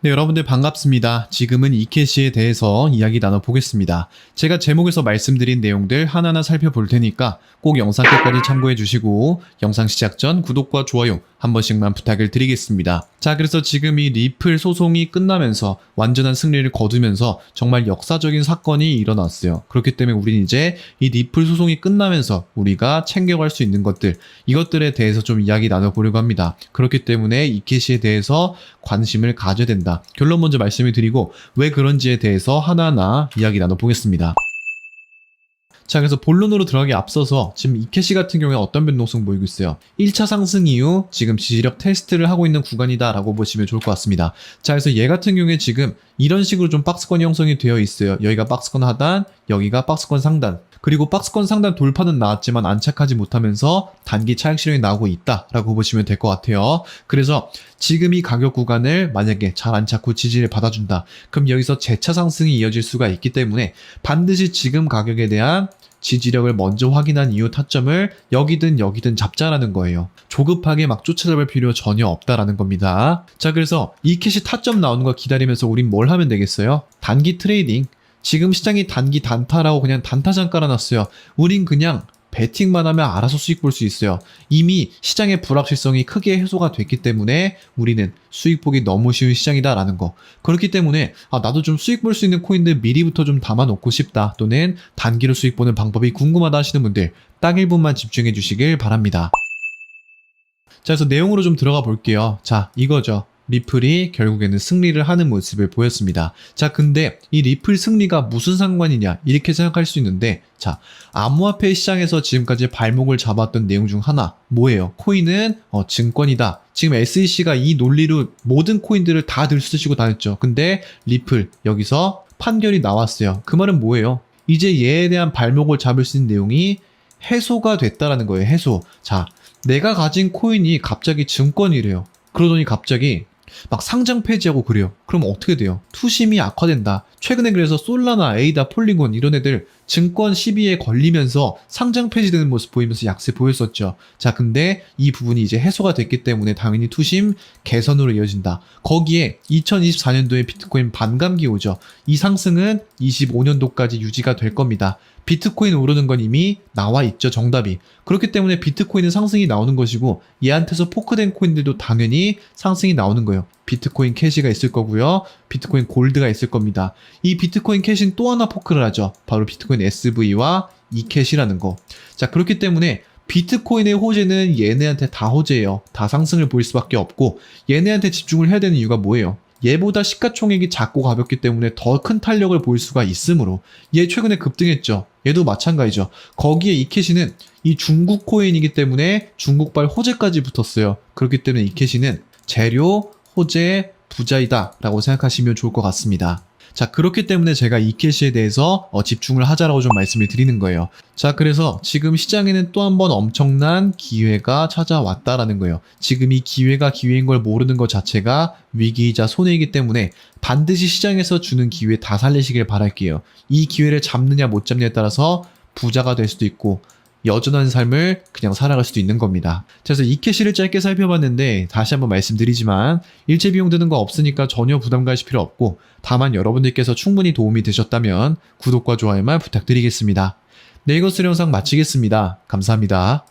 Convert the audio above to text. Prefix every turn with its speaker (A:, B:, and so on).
A: 네, 여러분들 반갑습니다. 지금은 이케시에 대해서 이야기 나눠보겠습니다. 제가 제목에서 말씀드린 내용들 하나하나 살펴볼 테니까 꼭 영상 끝까지 참고해 주시고 영상 시작 전 구독과 좋아요 한 번씩만 부탁을 드리겠습니다. 자, 그래서 지금 이 리플 소송이 끝나면서 완전한 승리를 거두면서 정말 역사적인 사건이 일어났어요. 그렇기 때문에 우리는 이제 이 리플 소송이 끝나면서 우리가 챙겨갈 수 있는 것들, 이것들에 대해서 좀 이야기 나눠보려고 합니다. 그렇기 때문에 이케시에 대해서 관심을 가져야 된다. 결론 먼저 말씀을 드리고 왜 그런지에 대해서 하나하나 이야기 나눠보겠습니다. 자, 그래서 본론으로 들어가기 앞서서 지금 이케시 같은 경우에 어떤 변동성 보이고 있어요. 1차 상승 이후 지금 지지력 테스트를 하고 있는 구간이다 라고 보시면 좋을 것 같습니다. 자, 그래서 얘 같은 경우에 지금 이런 식으로 좀 박스권 형성이 되어 있어요. 여기가 박스권 하단, 여기가 박스권 상단. 그리고 박스권 상단 돌파는 나왔지만 안착하지 못하면서 단기 차익 실현이 나오고 있다라고 보시면 될 것 같아요. 그래서 지금 이 가격 구간을 만약에 잘 안착후 지지를 받아준다. 그럼 여기서 재차 상승이 이어질 수가 있기 때문에 반드시 지금 가격에 대한 지지력을 먼저 확인한 이후 타점을 여기든 여기든 잡자라는 거예요. 조급하게 막 쫓아잡을 필요 전혀 없다라는 겁니다. 자, 그래서 이 캣이 타점 나오는 거 기다리면서 우린 뭘 하면 되겠어요? 단기 트레이딩. 지금 시장이 단기 단타라고 그냥 단타장 깔아놨어요. 우린 그냥 베팅만 하면 알아서 수익 볼 수 있어요. 이미 시장의 불확실성이 크게 해소가 됐기 때문에 우리는 수익 보기 너무 쉬운 시장이다라는 거. 그렇기 때문에 아, 나도 좀 수익 볼 수 있는 코인들 미리부터 좀 담아놓고 싶다. 또는 단기로 수익 보는 방법이 궁금하다 하시는 분들 딱 1분만 집중해 주시길 바랍니다. 자, 그래서 내용으로 좀 들어가 볼게요. 자, 이거죠. 리플이 결국에는 승리를 하는 모습을 보였습니다. 자, 근데 이 리플 승리가 무슨 상관이냐? 이렇게 생각할 수 있는데, 자, 암호화폐 시장에서 지금까지 발목을 잡았던 내용 중 하나, 뭐예요? 코인은 어, 증권이다. 지금 SEC가 이 논리로 모든 코인들을 다 들쑤시고 다녔죠. 근데 리플, 여기서 판결이 나왔어요. 그 말은 뭐예요? 이제 얘에 대한 발목을 잡을 수 있는 내용이 해소가 됐다라는 거예요. 해소. 자, 내가 가진 코인이 갑자기 증권이래요. 그러더니 갑자기 막 상장 폐지하고 그래요. 그럼 어떻게 돼요? 투심이 악화된다. 최근에 그래서 솔라나, 에이다, 폴리곤 이런 애들 증권 시비에 걸리면서 상장 폐지되는 모습 보이면서 약세 보였었죠. 자, 근데 이 부분이 이제 해소가 됐기 때문에 당연히 투심 개선으로 이어진다. 거기에 2024년도에 비트코인 반감기 오죠. 이 상승은 25년도까지 유지가 될 겁니다. 비트코인 오르는 건 이미 나와 있죠, 정답이. 그렇기 때문에 비트코인은 상승이 나오는 것이고, 얘한테서 포크된 코인들도 당연히 상승이 나오는 거예요. 비트코인 캐시가 있을 거고요. 비트코인 골드가 있을 겁니다. 이 비트코인 캐시는 또 하나 포크를 하죠. 바로 비트코인 SV와 이캐시라는 거. 자, 그렇기 때문에 비트코인의 호재는 얘네한테 다 호재예요. 다 상승을 보일 수밖에 없고, 얘네한테 집중을 해야 되는 이유가 뭐예요? 얘보다 시가총액이 작고 가볍기 때문에 더 큰 탄력을 보일 수가 있으므로 얘 최근에 급등했죠. 얘도 마찬가지죠. 거기에 이 캐시는 이 중국 코인이기 때문에 중국발 호재까지 붙었어요. 그렇기 때문에 이 캐시는 재료, 호재, 부자이다 라고 생각하시면 좋을 것 같습니다. 자, 그렇기 때문에 제가 이 캐시에 대해서 어, 집중을 하자라고 좀 말씀을 드리는 거예요. 자, 그래서 지금 시장에는 또 한 번 엄청난 기회가 찾아왔다라는 거예요. 지금 이 기회가 기회인 걸 모르는 것 자체가 위기이자 손해이기 때문에 반드시 시장에서 주는 기회 다 살리시길 바랄게요. 이 기회를 잡느냐 못 잡느냐에 따라서 부자가 될 수도 있고 여전한 삶을 그냥 살아갈 수도 있는 겁니다. 자, 그래서 이 캐시를 짧게 살펴봤는데 다시 한번 말씀드리지만 일체 비용 드는 거 없으니까 전혀 부담 가실 필요 없고 다만 여러분들께서 충분히 도움이 되셨다면 구독과 좋아요만 부탁드리겠습니다. 네, 이것으로 영상 마치겠습니다. 감사합니다.